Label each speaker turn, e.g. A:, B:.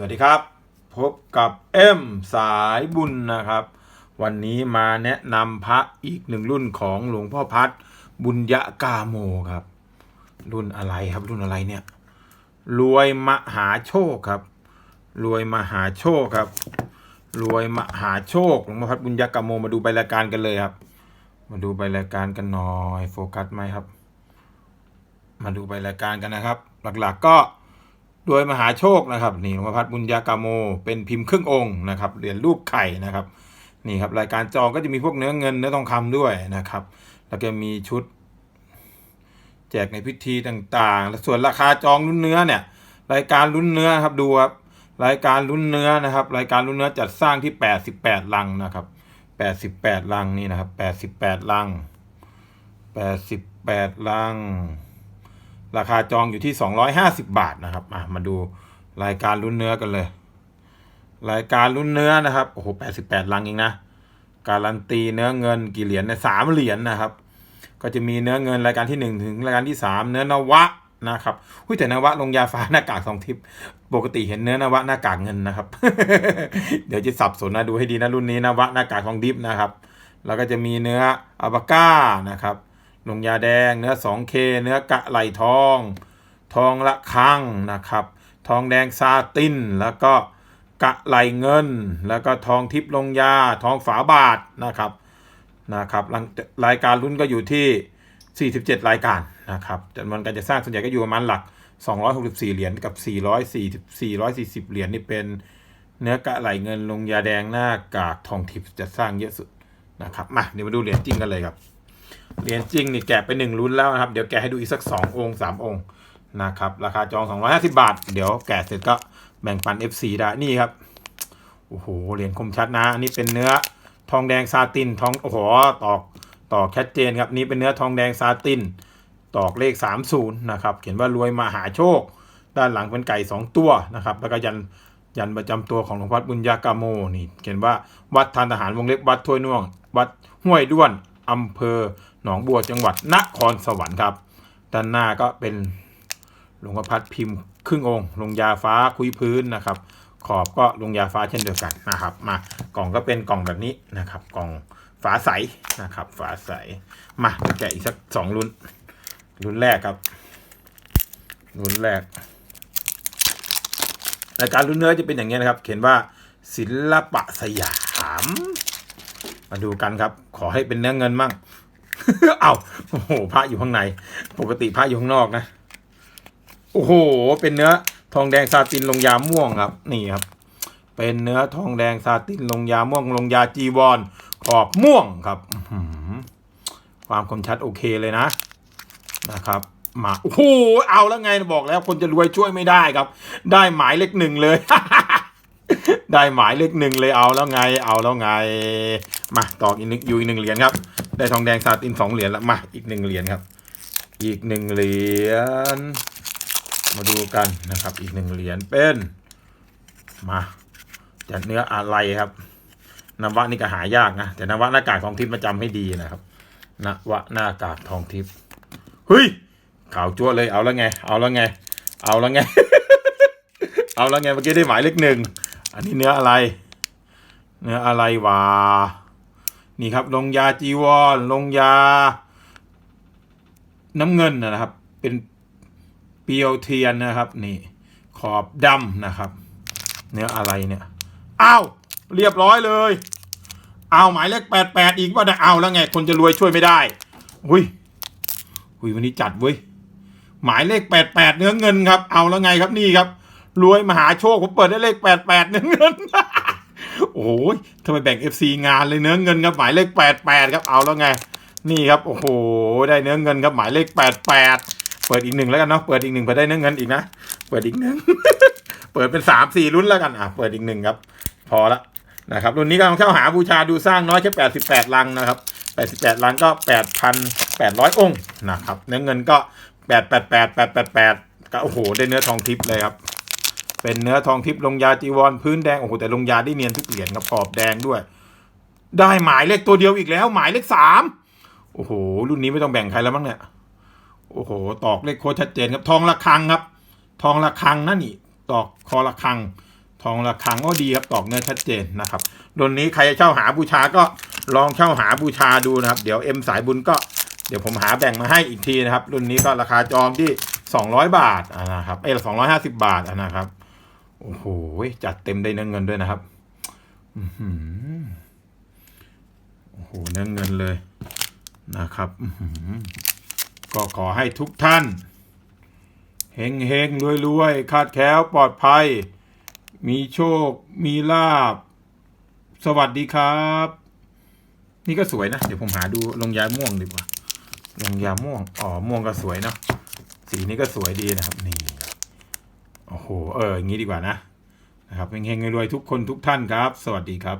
A: สวัสดีครับ พบกับเอ็มสายบุญนะครับ วันนี้มาแนะนำพระอีกหนึ่งรุ่นของหลวงพ่อพัดบุญยะกาโมครับ รุ่นอะไรครับรุ่นอะไรเนี่ย รวยมหาโชคครับ รวยมหาโชคครับ รวยมหาโชคหลวงพ่อพัดบุญยะกาโมมาดูใบรายการกันเลยครับ มาดูใบรายการกันหน่อยโฟกัสไหมครับ มาดูใบรายการกันนะครับ หลักๆก็ โดยมหาโชคนะครับนี่หลวงพ่อพัดบุญญากาโม เป็นพิมพ์ครึ่งองค์นะครับเหรียญรูปไข่นะครับนี่ครับรายการจองก็จะมีพวกเนื้อเงินเนื้อทองคำด้วยนะครับ แล้วก็มีชุด แจกในพิธีต่างๆและส่วนราคาจองลุ้นเนื้อเนี่ย รายการลุ้นเนื้อครับดูครับรายการลุ้นเนื้อนะครับ รายการลุ้นเนื้อจัดสร้างที่ 88 ลังนะครับ 88 ลังนี่นะครับ 88 ลัง 88 ลัง ราคาจองอยู่ที่ 250 บาทนะครับอะมาดูรายการลุ้นเนื้อกันเลย รายการลุ้นเนื้อนะครับโอ้โห88 ลังเองนะ การันตีเนื้อเงินกี่เหรียญในสามเหรียญนะครับ ก็จะมีเนื้อเงินรายการที่ 1 ถึงรายการที่ 3 เนื้อนวะนะครับหุ้ยแต่นวะลงยาฟ้าหน้ากากสองทิพย์ปกติเห็นเนื้อนวะหน้ากากเงินนะครับ เดี๋ยวจะสับสนนะดูให้ดีนะรุ่นนี้นวะหน้ากากทองดิบนะครับ แล้วก็จะมีเนื้ออัลปาก้านะครับ ลงยาแดง เนื้อ 2K เนื้อกะไหลทอง ทองละคังนะครับ ทองแดงซาติน แล้วก็กะไหลเงิน แล้วก็ทองทิพย์ลงยา ทองฝาบาทนะครับนะครับรางรายการรุ่นก็อยู่ที่ 47 รายการนะครับจำนวนการจะสร้างส่วนใหญ่ก็อยู่ประมาณหลัก 264 เหรียญกับ 440 440 เหรียญนี่เป็นเนื้อกะไหลเงินลงยาแดงหน้ากากทองทิพย์จะสร้างเยอะสุดนะครับมาเดี๋ยวมาดูเหรียญจริงกันเลยครับ เหรียญจริงนี่แกะไปหนึ่งรุ่นแล้วนะครับ เดี๋ยวแกะให้ดูอีกสักสององค์สามองค์นะครับ ราคาจอง 250 บาท เดี๋ยวแกะเสร็จก็แบ่งปัน FC ได้ นี่ครับ โอ้โห เหรียญคมชัดนะ อันนี้เป็นเนื้อทองแดงซาติน ทอง โอ้โห ตอก ตอกชัดเจนครับ นี่เป็นเนื้อทองแดงซาติน ตอกเลข 30 นะครับ เขียนว่ารวยมหาโชค ด้านหลังเป็นไก่ 2 ตัวนะครับ แล้วก็ยัน ยันประจำตัวของหลวงพ่อบุญญากาโม นี่ เขียนว่าวัดทานทหารวงเล็บวัดถ้วยน่วง วัดห้วยด้วน อำเภอหนองบัวจังหวัดนครสวรรค์ครับ ด้านหน้าก็เป็นหลวงพ่อพัดพิมพ์ครึ่งองค์ลงยาฟ้าคุยพื้นนะครับ ขอบก็ลงยาฟ้าเช่นเดียวกันนะครับ มากล่องก็เป็นกล่องแบบนี้นะครับ กล่องฝาใสนะครับ ฝาใสมาแกะอีกสักสองรุ่นรุ่นแรกครับรุ่นแรกรายการรุ่นเนื้อจะเป็นอย่างนี้นะครับ เขียนว่าศิลปะสยาม มาดูกันครับ ขอให้เป็นเนื้อเงินมั่ง เอาโอ้โหพระอยู่ข้างใน ปกติพระอยู่ข้างนอกนะ โอ้โห เป็นเนื้อทองแดงซาตินลงยาม่วงครับ นี่ครับ เป็นเนื้อทองแดงซาตินลงยาม่วง ลงยาจีวรขอบม่วงครับความคมชัดโอเคเลยนะ นะครับมาโอ้โหเอาแล้วไงบอกแล้ว คนจะรวยช่วยไม่ได้ครับ ได้หมายเลขหนึ่งเลย ได้หมายเลขหนึ่งเลยเอาแล้วไง เอาแล้วไง มาต่ออีกหนึ่งอยู่อีกหนึ่งเหรียญครับ ได้ทองแดงซาตินสองเหรียญแล้วมาอีกหนึ่งเหรียญครับ อีกหนึ่งเหรียญมาดูกันนะครับ อีกหนึ่งเหรียญเป็น มาจากเนื้ออะไรครับนวะนี่ก็หายากนะแต่นวะหน้ากากทองทิพย์มาจำให้ดีนะครับนวะหน้ากากทองทิพย์เฮ้ยข่าวจั่วเลยเอาแล้วไง เอาแล้วไง เอาแล้วไง เอาแล้วไงเมื่อกี้ได้หมายเลขหนึ่งอันนี้เนื้ออะไร เนื้ออะไรวะ นี่ครับลงยาจีวรลงยา น้ำเงินนะครับ เป็นเปียวเทียนนะครับ นี่ ขอบดำนะครับ เนื้ออะไรเนี่ยอ้าวเรียบร้อยเลย เอาหมายเลขแปดแปดอีกว่าได้เอาแล้วไง คนจะรวยช่วยไม่ได้อุ้ยอุ้ยวันนี้จัดเว้ยหมายเลขแปดแปดเนื้อเงินครับ เอาแล้วไงครับนี่ครับ รวยมหาโชคผมเปิดได้เลขแปดแปดเนื้อเงิน โอ้ยทำไมแบ่ง FC งานเลยเนื้อเงินครับหมายเลขแปดแปดครับเอาแล้วไง นี่ครับโอ้โหได้เนื้อเงินครับหมายเลขแปดแปดเปิดอีกหนึ่งแล้วกันเนาะเปิดอีกหนึ่งเปิดได้เนื้อเงินอีกนะเปิดอีกหนึ่งเปิดเป็นสามสี่รุ่นแล้วกันอะเปิดอีกหนึ่งครับ พอละนะครับรุ่นนี้กำลังเข้าหาบูชาดูสร้างน้อยแค่แปดสิบแปดลังนะครับแปดสิบแปดลังก็แปดพันแปดร้อยองค์นะครับเนื้อเงินก็แปดแปดแปดแปดแปดแปดก็โอ้โหได้เนื้อทองทิพย์เลยครับ เป็นเนื้อทองทิพย์ลงยาจีวรพื้นแดงโอ้โหแต่ลงยาได้เนียนทุกเหรียญครับขอบแดงด้วย ได้หมายเลขตัวเดียวอีกแล้ว หมายเลขสามโอ้โห รุ่นนี้ไม่ต้องแบ่งใครแล้วมั้งเนี่ยโอ้โห ตอกเลขโคตรชัดเจนครับ ทองระฆังครับ ทองระฆังนั่นนี่ ตอกคอระฆัง ทองระฆังก็ดีครับ ตอกเนื้อชัดเจนนะครับรุ่นนี้ใครจะเช่าหาบูชาก็ลองเช่าหาบูชาดูนะครับ เดี๋ยวเอ็มสายบุญก็เดี๋ยวผมหาแบ่งมาให้อีกทีนะครับ รุ่นนี้ก็ราคาจองที่สองร้อยบาทนะครับ เอ้สองร้อยห้าสิบาทนะครับ โอ้โห จัดเต็มได้เนื้อเงินด้วยนะครับโอ้โห เนื้อเงินเลยนะครับก็ขอให้ทุกท่านเฮงเฮงรวยรวยคาดแคล้วปลอดภัย มีโชค มีลาบ สวัสดีครับ นี่ก็สวยนะ เดี๋ยวผมหาดูลงยาม่วงดีกว่าลงยาม่วง อ๋อ ม่วงก็สวยเนาะสีนี้ก็สวยดีนะครับ นี่ โอ้โห เอออย่างนี้ดีกว่านะนะครับเฮงๆรวยๆทุกคนทุกท่านครับ สวัสดีครับ